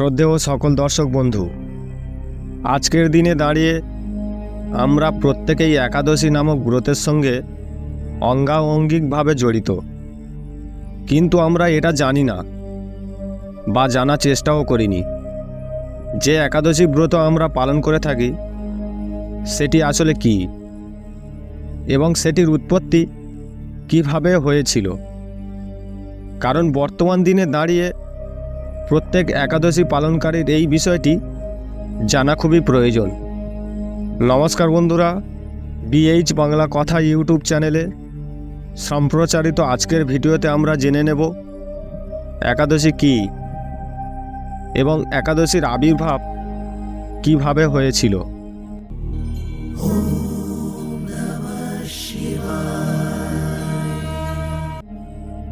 শ্রদ্ধেয় সকল দর্শক বন্ধু, আজকের দিনে দাঁড়িয়ে আমরা প্রত্যেকেই একাদশী নামক ব্রতের সঙ্গে অঙ্গাঙ্গিকভাবে জড়িত। কিন্তু আমরা এটা জানি না বা জানার চেষ্টাও করিনি। যে একাদশী ব্রত আমরা পালন করে থাকি, সেটি আসলে কি এবং সেটির উৎপত্তি কীভাবে হয়েছিল? কারণ বর্তমান দিনে দাঁড়িয়ে প্রত্যেক একাদশী পালনকারীর এই বিষয়টি জানা খুবই প্রয়োজন। নমস্কার বন্ধুরা বিএইচ বাংলা কথা ইউটিউব চ্যানেলে। সম্প্রচারিত আজকের ভিডিওতে আমরা জেনে নেব, একাদশী কি এবং একাদশীর আবির্ভাব কীভাবে হয়েছিল।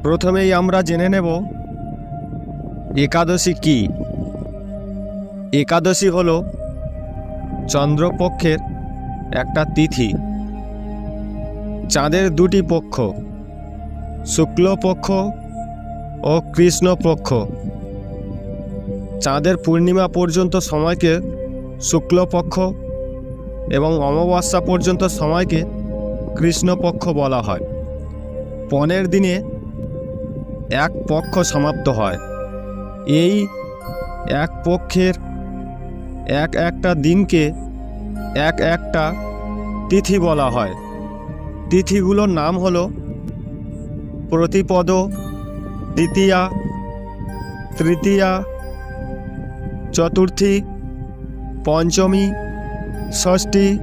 প্রথমেই আমরা জেনে নেব একাদশী কি? একাদশী হল চন্দ্রপক্ষের একটা তিথি। চাঁদের দুটি পক্ষ, শুক্লপক্ষ ও কৃষ্ণপক্ষ। চাঁদের পূর্ণিমা পর্যন্ত সময়কে শুক্লপক্ষ এবং অমাবস্যা পর্যন্ত সময়কে কৃষ্ণপক্ষ বলা হয়। পনেরো দিনে এক পক্ষ সমাপ্ত হয়। এই এক পক্ষের এক একটা দিনকে এক একটা তিথি বলা হয়। তিথিগুলোর নাম হলো প্রতিপদ, দ্বিতীয়া, তৃতীয়া, চতুর্থী, পঞ্চমী, ষষ্ঠী,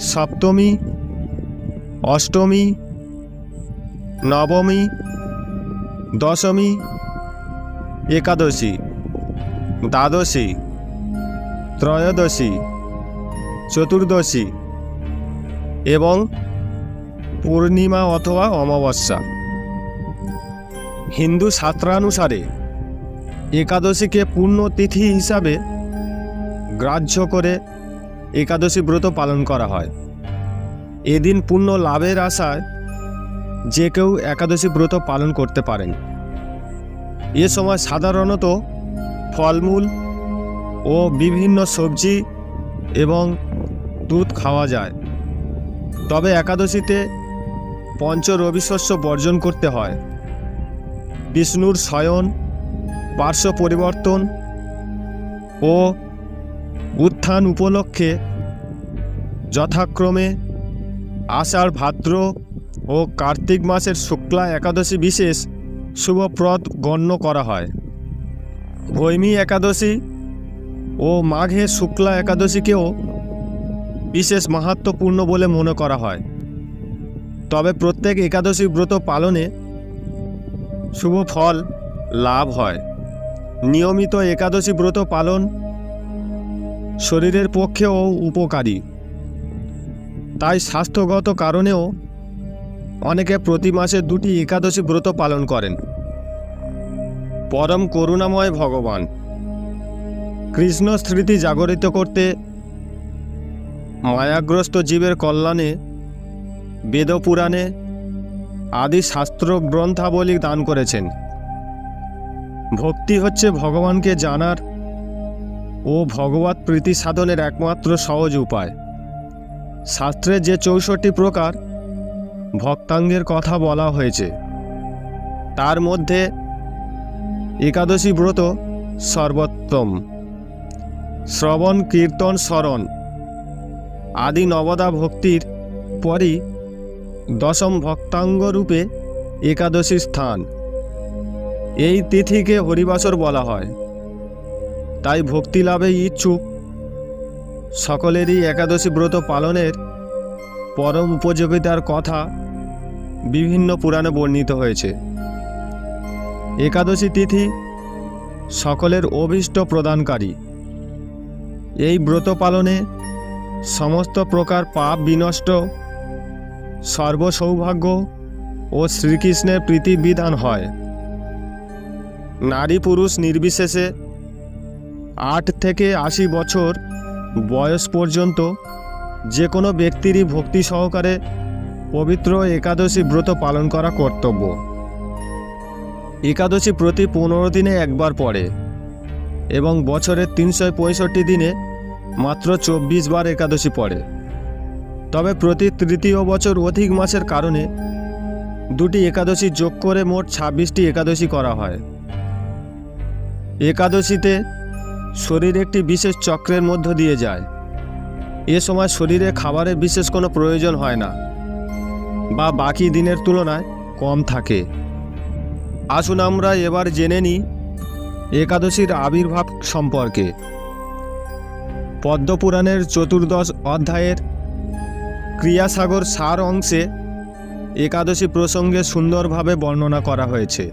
সপ্তমী, অষ্টমী, নবমী, দশমী একাদশী, দ্বাদশী, ত্রয়োদশী, চতুর্দশী এবং পূর্ণিমা অথবা অমাবস্যা। হিন্দু শাস্ত্রানুসারে একাদশীকে পূর্ণ তিথি হিসাবে গ্রাহ্য করে একাদশী ব্রত পালন করা হয়। এদিন পূর্ণ লাভের আশায় যে কেউ একাদশী ব্রত পালন করতে পারেন। এ সময় সাধারণত ফলমূল ও বিভিন্ন সবজি এবং দুধ খাওয়া যায়। তবে একাদশীতে পঞ্চ রবিশস্য বর্জন করতে হয়। বিষ্ণুর শয়ন, পার্শ্ব পরিবর্তন ও উত্থান উপলক্ষে যথাক্রমে আষাঢ়, ভাদ্র ও কার্তিক মাসের শুক্লা একাদশী বিশেষ শুভপ্রদ গণ্য করা হয়। ভৈমী একাদশী ও মাঘে শুক্লা একাদশীকেও বিশেষ মাহাত্মপূর্ণ বলে মনে করা হয়। তবে প্রত্যেক একাদশী ব্রত পালনে শুভ ফল লাভ হয়। নিয়মিত একাদশী ব্রত পালন শরীরের পক্ষেও উপকারী। তাই স্বাস্থ্যগত কারণেও অনেকে প্রতি মাসে দুটি একাদশী ব্রত পালন করেন। পরম করুণাময় ভগবান। কৃষ্ণ স্মৃতি জাগরিত করতে মায়াগ্রস্ত জীবের কল্যাণে, বেদপুরাণে আদি শাস্ত্র গ্রন্থাবলী দান করেছেন। ভক্তি হচ্ছে ভগবানকে জানার ও ভগবত প্রীতি সাধনের একমাত্র সহজ উপায়। শাস্ত্রের যে চৌষট্টি প্রকার ভক্তাঙ্গের কথা বলা হয়েছে। তার মধ্যে একাদশী ব্রত সর্বোত্তম, শ্রবণ, কীর্তন, স্মরণ আদি নবদা ভক্তির পরই দশম ভক্তাঙ্গ রূপে একাদশী স্থান। এই তিথিকে হরিবাসর বলা হয়। তাই ভক্তি লাভে ইচ্ছুক সকলেরই একাদশী ব্রত পালনের পরম উপযোগিতার কথা বিভিন্ন পুরাণে বর্ণিত হয়েছে। একাদশী তিথি সকলের অভীষ্ট প্রদানকারী। এই ব্রত পালনে সমস্ত প্রকার পাপ বিনষ্ট, সর্বসৌভাগ্য ও শ্রীকৃষ্ণের প্রীতি বিধান হয়। নারী পুরুষ নির্বিশেষে আট থেকে আশি বছর বয়স পর্যন্ত যে কোনো ব্যক্তিরই ভক্তি সহকারে পবিত্র একাদশী ব্রত পালন করা কর্তব্য। একাদশী প্রতি পনেরো দিনে একবার পড়ে এবং বছরের তিনশো পঁয়ষট্টি দিনে মাত্র চব্বিশ বার একাদশী পড়ে। তবে প্রতি তৃতীয় বছর অধিক মাসের কারণে দুটি একাদশী যোগ করে মোট ছাব্বিশটি একাদশী করা হয়। একাদশীতে শরীর একটি বিশেষ চক্রের মধ্য দিয়ে যায়। এ সময় শরীরে খাবারের বিশেষ কোনো প্রয়োজন হয় না। বা বাকি দিনের তুলনায় কম থাকে। আসুন আমরা এবার জেনে নিই একাদশীর আবির্ভাব সম্পর্কে। পদ্মপুরাণের চতুর্দশ অধ্যায়ের ক্রিয়াসাগর সার অংশে একাদশী প্রসঙ্গে সুন্দরভাবে বর্ণনা করা হয়েছে।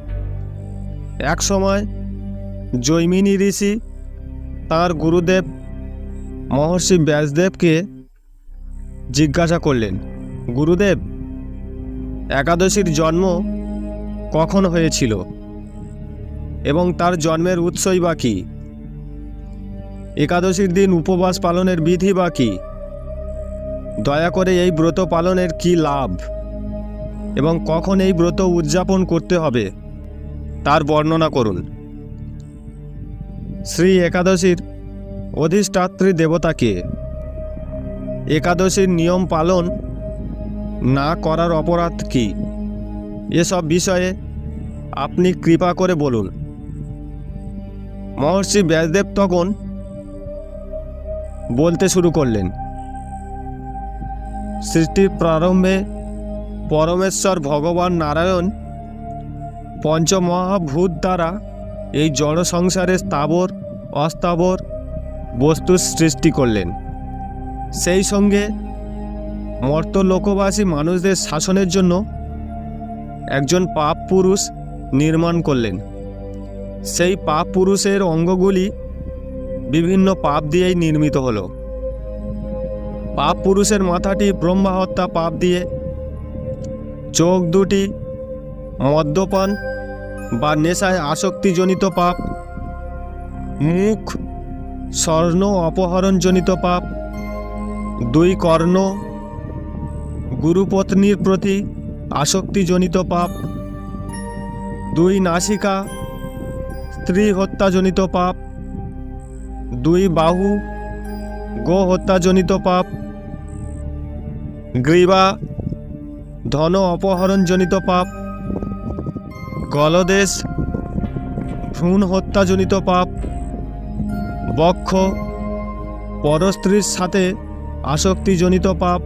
এক সময় জৈমিনী ঋষি তার গুরুদেব মহর্ষি ব্যাসদেবকে জিজ্ঞাসা করলেন, গুরুদেব একাদশীর জন্ম কখন হয়েছিল? এবং তার জন্মের উৎসই বা কী? একাদশীর দিন উপবাস পালনের বিধি বা কী? দয়া করে এই ব্রত পালনের কি লাভ? এবং কখন এই ব্রত উদযাপন করতে হবে? তার বর্ণনা করুন। শ্রী একাদশীর অধিষ্ঠাত্রী দেবতাকে একাদশীর নিয়ম পালন না করার অপরাধ কি? এসব বিষয়ে আপনি কৃপা করে বলুন। মহর্ষি ব্যাসদেব তখন বলতে শুরু করলেন, সৃষ্টির প্রারম্ভে পরমেশ্বর ভগবান নারায়ণ পঞ্চমহাভূত দ্বারা এই জড় সংসারে স্থাবর, অস্থাবর বস্তুর সৃষ্টি করলেন। সেই সঙ্গে মর্ত লোকবাসী মানুষদের শাসনের জন্য একজন পাপ পুরুষ নির্মাণ করলেন। সেই পাপ পুরুষের অঙ্গগুলি বিভিন্ন পাপ দিয়েই নির্মিত হলো। পাপ পুরুষের মাথাটি ব্রহ্মা হত্যা পাপ দিয়ে চোখ দুটি মদ্যপান বা নেশায় আসক্তিজনিত পাপ, মুখ স্বর্ণ অপহরণজনিত পাপ, দুই কর্ণ গুরুপত্নীর প্রতি আসক্তিজনিত পাপ। দুই নাসিকা, স্ত্রী হত্যাজনিত পাপ। দুই বাহু, গো হত্যাজনিত পাপ। গ্রীবা, ধন অপহরণজনিত পাপ। গলদেশ, ভ্রূণ হত্যাজনিত পাপ। বক্ষ, পরস্ত্রীর সাথে আসক্তিজনিত পাপ।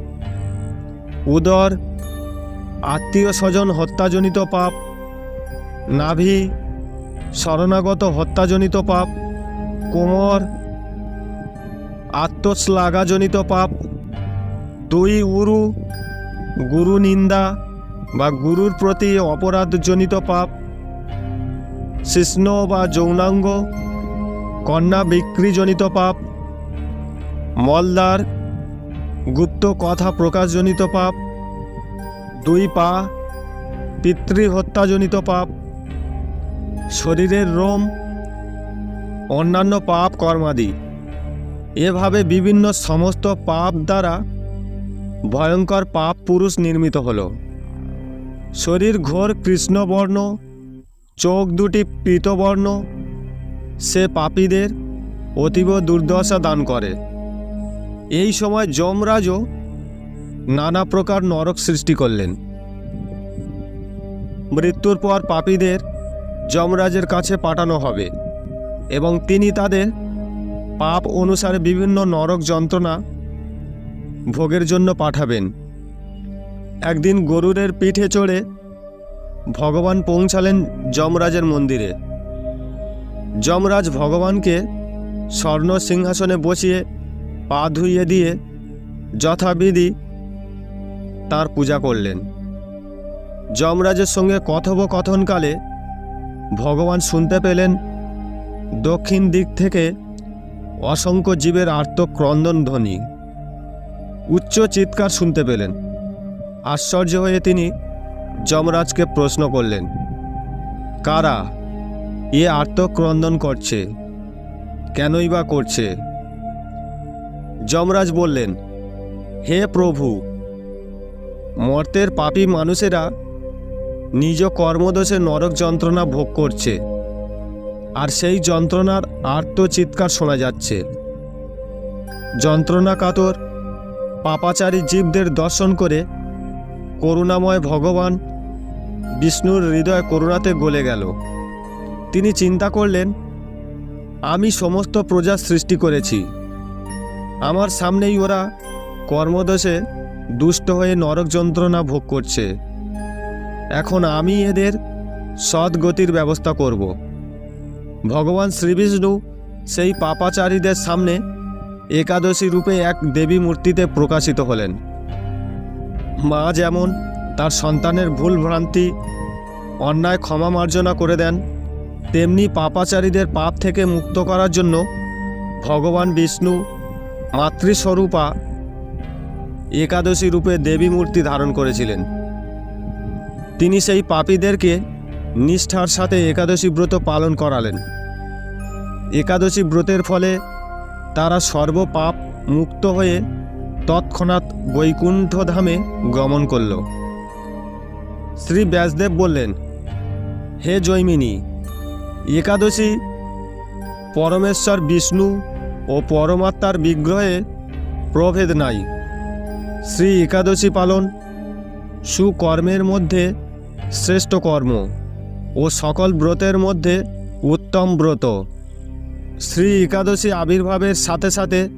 উদর, আত্মীয় স্বজন হত্যাজনিত পাপ, নাভি, শরণাগত হত্যাজনিত পাপ, কোমর, আত্মশ্লাঘাজনিত পাপ, দুই উরু, গুরু নিন্দা বা গুরুর প্রতি অপরাধজনিত পাপ শিষ্ণ বা যৌনাঙ্গ, কন্যা বিক্রিজনিত পাপ মলদার গুপ্ত কথা প্রকাশজনিত পাপ, দুই পা, পিতৃহত্যাজনিত পাপ, শরীরের রোম, অন্যান্য পাপ কর্মাদি। এভাবে বিভিন্ন সমস্ত পাপ দ্বারা ভয়ঙ্কর পাপ পুরুষ নির্মিত হল। শরীর ঘোর কৃষ্ণবর্ণ, চোখ দুটি পীতবর্ণ, সে পাপীদের অতীব দুর্দশা দান করে। এই সময় যমরাজও নানা প্রকার নরক সৃষ্টি করলেন। মৃত্যুর পর পাপীদের যমরাজের কাছে পাঠানো হবে এবং তিনি তাদের পাপ অনুসারে বিভিন্ন নরক যন্ত্রণা ভোগের জন্য পাঠাবেন। একদিন গরুরের পিঠে চড়ে ভগবান পৌঁছালেন যমরাজের মন্দিরে। যমরাজ ভগবানকে স্বর্ণ সিংহাসনে বসিয়ে পা ধুইয়ে দিয়ে যথাবিধি তার পূজা করলেন। যমরাজের সঙ্গে কথোপকথনকালে ভগবান শুনতে পেলেন দক্ষিণ দিক থেকে অসংখ্য জীবের আর্তক্রন্দন ধ্বনি। উচ্চ চিৎকার শুনতে পেলেন। আশ্চর্য হয়ে তিনি যমরাজকে প্রশ্ন করলেন, কারা? এ আর্তক্রন্দন করছে? কেনই বা করছে? যমরাজ বললেন, হে প্রভু, মর্তের পাপী মানুষেরা নিজ কর্মদোষে নরক যন্ত্রণা ভোগ করছে, আর সেই যন্ত্রণার আর্ত চিৎকার শোনা যাচ্ছে। যন্ত্রণা কাতর পাপাচারী জীবদের দর্শন করে করুণাময় ভগবান বিষ্ণুর হৃদয় করুণাতে গলে গেল। তিনি চিন্তা করলেন, আমি সমস্ত প্রজা সৃষ্টি করেছি। আমার সামনেই ওরা কর্মদোষে দুষ্ট হয়ে নরক যন্ত্রণা ভোগ করছে। এখন আমি এদের সদ্গতির ব্যবস্থা করব। ভগবান শ্রীবিষ্ণু সেই পাপাচারীদের সামনে একাদশী রূপে এক দেবী মূর্তিতে প্রকাশিত হলেন। মা যেমন তার সন্তানের ভুল ভ্রান্তি, অন্যায় ক্ষমা মার্জনা করে দেন, তেমনি পাপাচারীদের পাপ থেকে মুক্ত করার জন্য ভগবান বিষ্ণু মাতৃস্বরূপা একাদশী রূপে দেবী মূর্তি ধারণ করেছিলেন। তিনি সেই পাপীদেরকে নিষ্ঠার সাথে একাদশী ব্রত পালন করালেন। একাদশী ব্রতের ফলে তারা সর্বপাপ মুক্ত হয়ে তৎক্ষণাৎ বৈকুণ্ঠ ধামে গমন করল। শ্রী ব্যাসদেব বললেন, হে জৈমিনী, একাদশী পরমেশ্বর বিষ্ণু ও পরমাত্মার বিগ্রহে প্রভেদ নাই। শ্রী একাদশী পালন সুকর্মের মধ্যে শ্রেষ্ঠ কর্ম ও সকল ব্রতের মধ্যে উত্তম ব্রত। শ্রী একাদশী আবির্ভাবের সাথে সাথে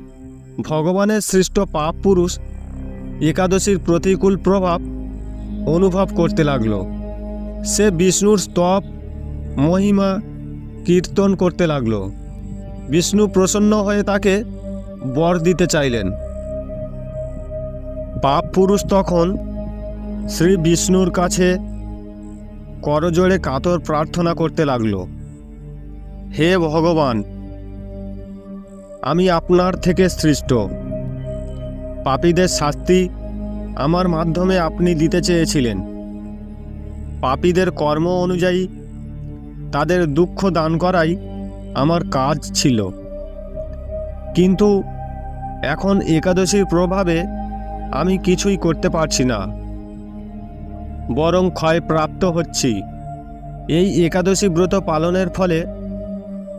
ভগবানের সৃষ্ট পাপ পুরুষ একাদশীর প্রতিকূল প্রভাব অনুভব করতে লাগল। সে বিষ্ণুর স্তব, মহিমা, কীর্তন করতে লাগল। বিষ্ণু প্রসন্ন হয়ে তাকে বর দিতে চাইলেন। পাপ পুরুষ তখন শ্রী বিষ্ণুর কাছে করজোড়ে কাতর প্রার্থনা করতে লাগল, হে ভগবান, আমি আপনার থেকে সৃষ্ট। পাপীদের শাস্তি আমার মাধ্যমে আপনি দিতে চেয়েছিলেন। পাপীদের কর্ম অনুযায়ী তাদের দুঃখ দান করাই আমার কাজ ছিল। কিন্তু এখন একাদশীর প্রভাবে আমি কিছুই করতে পারছি না। বরং ক্ষয়প্রাপ্ত হচ্ছি। এই একাদশী ব্রত পালনের ফলে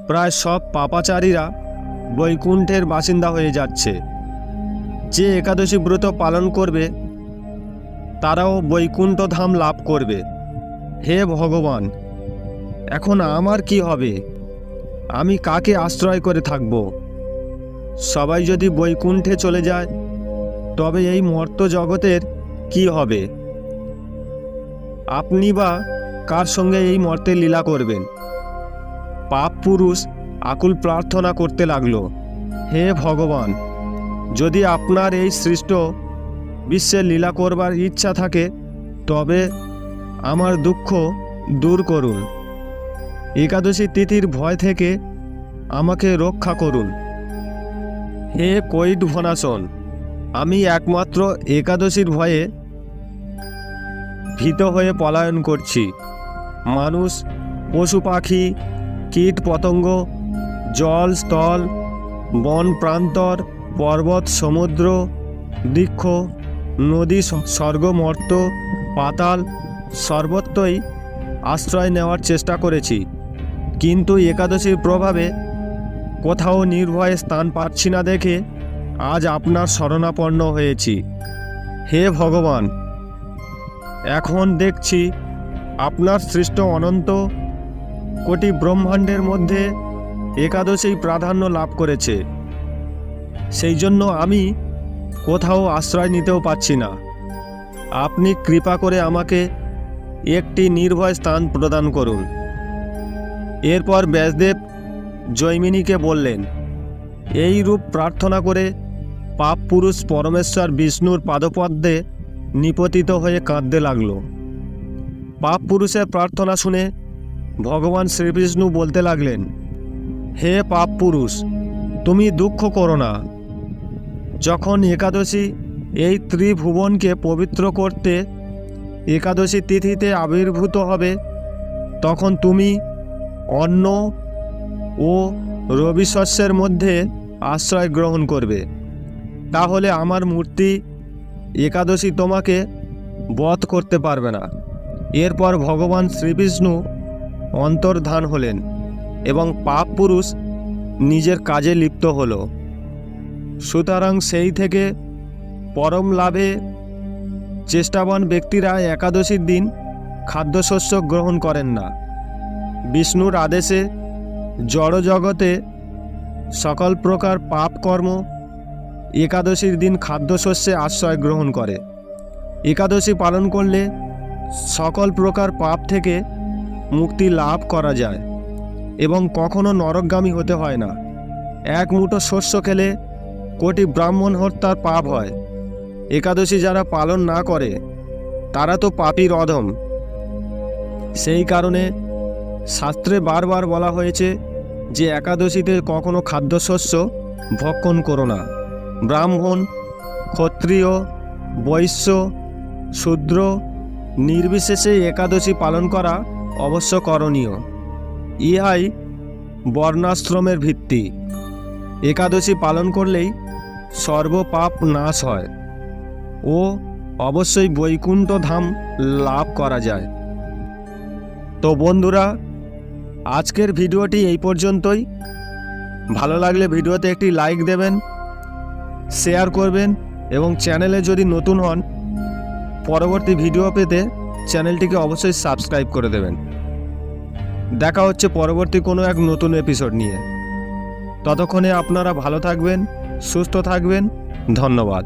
প্রায় সব পাপাচারীরা বৈকুণ্ঠের বাসিন্দা হয়ে যাচ্ছে। যে একাদশী ব্রত পালন করবে, তারাও বৈকুণ্ঠ ধাম লাভ করবে। হে ভগবান, এখন আমার কি হবে? আমি কাকে আশ্রয় করে থাকব? সবাই যদি বৈকুণ্ঠে চলে যায়, তবে এই মর্ত জগতের কি হবে? আপনি বা কার সঙ্গে এই মর্তে লীলা করবেন? পাপ পুরুষ আকুল প্রার্থনা করতে লাগল। হে ভগবান, যদি আপনার এই সৃষ্ট বিশ্বে লীলা করবার ইচ্ছা থাকে, তবে আমার দুঃখ দূর করুন। একাদশী তিথির ভয় থেকে আমাকে রক্ষা করুন। হে কৈট ভনাসন, আমি একমাত্র একাদশীর ভয়ে ভীত হয়ে পলায়ন করছি। মানুষ, পশু পাখি, কীট পতঙ্গ, জল, স্থল, বন প্রান্তর, পর্বত, সমুদ্র, বৃক্ষ, নদী স্বর্গমর্ত, পাতাল সর্বত্রই আশ্রয় নেওয়ার চেষ্টা করেছি। কিন্তু একাদশীর প্রভাবে কোথাও নির্ভয়ে স্থান পাচ্ছি না দেখে আজ আপনার শরণাপন্ন হয়েছি। হে ভগবান, এখন দেখছি আপনার সৃষ্ট অনন্ত কোটি ব্রহ্মাণ্ডের মধ্যে একাদশী প্রাধান্য লাভ করেছে। সেই জন্য আমি কোথাও আশ্রয় নিতেও পাচ্ছি না। আপনি কৃপা করে আমাকে একটি নির্ভয় স্থান প্রদান করুন। এরপর ব্যাসদেব জৈমিনীকে বললেন, এই রূপ প্রার্থনা করে পাপ পুরুষ পরমেশ্বর বিষ্ণুর পাদপদ্মে নিপতিত হয়ে কাঁদতে লাগল। পাপ পুরুষের প্রার্থনা শুনে ভগবান শ্রীবিষ্ণু বলতে লাগলেন, হে পাপ পুরুষ, তুমি দুঃখ করো না। যখন একাদশী এই ত্রিভুবনকে পবিত্র করতে একাদশী তিথিতে আবির্ভূত হবে, তখন তুমি অন্ন ও রবি শস্যের মধ্যে আশ্রয় গ্রহণ করবে। তাহলে আমার মূর্তি একাদশী তোমাকে বধ করতে পারবে না। এরপর ভগবান শ্রীবিষ্ণু অন্তর্ধান হলেন এবং পাপ পুরুষ নিজের কাজে লিপ্ত হল। সুতরাং সেই থেকে পরম লাভে চেষ্টাবান ব্যক্তিরা একাদশীর দিন খাদ্যশস্য গ্রহণ করেন না। বিষ্ণুর আদেশে জড়জগতে সকল প্রকার পাপ কর্ম একাদশীর দিন খাদ্যশস্যে আশ্রয় গ্রহণ করে। একাদশী পালন করলে সকল প্রকার পাপ থেকে মুক্তি লাভ করা যায় এবং কখনো নরকগামী হতে হয় না। এক মুঠো শস্য খেলে কোটি ব্রাহ্মণ হত্যার পাপ হয়। একাদশী যারা পালন না করে, তারা তো পাপীর অধম। সেই কারণে শাস্ত্রে বারবার বলা হয়েছে যে একাদশীতে কখনো খাদ্যশস্য ভক্ষণ করো না। ব্রাহ্মণ, ক্ষত্রিয়, বৈশ্য, শূদ্র, নির্বিশেষে একাদশী পালন করা অবশ্য করণীয়। ইহাই বর্ণাশ্রমের ভিত্তি। একাদশী পালন করলেই সর্বপাপ নাশ হয় ও অবশ্যই বৈকুণ্ঠ ধাম লাভ করা যায়। তো বন্ধুরা আজকের ভিডিওটি এই পর্যন্তই। ভালো লাগলে ভিডিওতে একটি লাইক দেবেন, শেয়ার করবেন এবং চ্যানেলে যদি নতুন হন, পরবর্তী ভিডিও পেতে চ্যানেলটিকে অবশ্যই সাবস্ক্রাইব করে দেবেন। দেখা হচ্ছে পরবর্তী কোনো এক নতুন এপিসোড নিয়ে। ততক্ষণে আপনারা ভালো থাকবেন, সুস্থ থাকবেন, ধন্যবাদ।